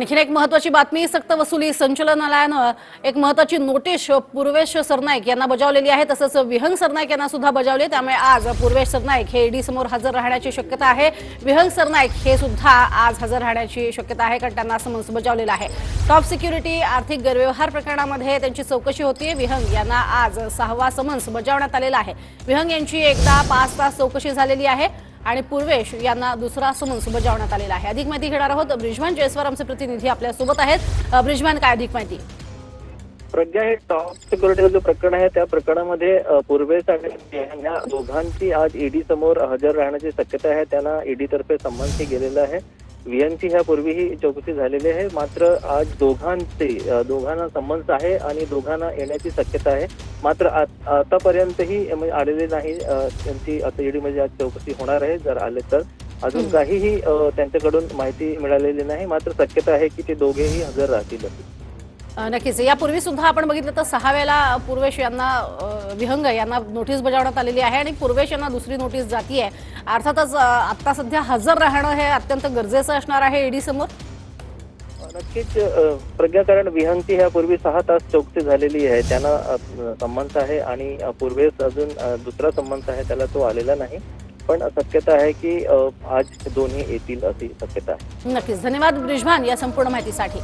आणखीन एक महत्वाची बातमी सक्त वसुली संचलनालयानं एक महत्वाची नोटीस पूर्वेश सरनाईक यांना बजावलेली आहे. तसंच विहंग सरनाईक यांना सुद्धा बजावली त्यामुळे आज पूर्वेश सरनाईक हे ईडी समोर हजर राहण्याची शक्यता आहे. विहंग सरनाईक हे सुद्धा आज हजर राहण्याची शक्यता आहे कारण त्यांना समन्स बजावलेला आहे. टॉप सिक्युरिटी आर्थिक गैरव्यवहार प्रकरणामध्ये त्यांची चौकशी होतीये विहंग यांना आज सहावा समन्स बजावण्यात आलेला आहे. विहंग यांची एकदा पाच तास चौकशी झालेली आहे. आणि पूर्वेश यांना दुसरा समन्स बजावण्यात आलेला आहे. अधिक माहिती घेणार आहोत ब्रिजवान जयस्वार आमचे प्रतिनिधी आपल्यासोबत आहेत. अ, ब्रिजवान काय अधिक माहिती? प्रज्ञा हे टॉप सिक्युरिटीचं जो प्रकरण आहे त्या प्रकरणामध्ये पूर्वेश आणि या दोघांची आज ईडी समोर हजर राहण्याची शक्यता आहे. त्यांना ईडी तर्फे संबंधी गेलेला आहे. विहानची ह्यापूर्वीही चौकशी झालेली आहे. मात्र आज दोघांचे दोघांना संबंध आहे आणि दोघांना येण्याची शक्यता आहे. मात्र आत- आतापर्यंतही म्हणजे आलेले नाही. त्यांची आता ईडी मध्ये आज चौकशी होणार आहे. जर आले तर अजून. काहीही त्यांच्याकडून माहिती मिळालेली नाही. मात्र शक्यता आहे की ते दोघेही हजर राहतील. नक्कीच. यापूर्वी सुद्धा आपण बघितलं तर सहा वेळेला पूर्वेश यांना विहंग यांना नोटीस बजावण्यात आलेली आहे आणि पूर्वेश यांना दुसरी नोटीस जातीये अर्थातच आता सध्या हजर राहणं हे अत्यंत गरजेचं असणार आहे ईडी समोर? नक्कीच अ, प्रज्ञा कारण विहंगची ह्यापूर्वी सहा तास चौकशी झालेली आहे. त्यांना संबंध आहे आणि पूर्वेस अजून दुसरा संबंध आहे त्याला तो आलेला नाही. पण शक्यता आहे की आज दोन्ही येतील अशी शक्यता आहे. नक्कीच. धन्यवाद ब्रिजभान या संपूर्ण माहितीसाठी.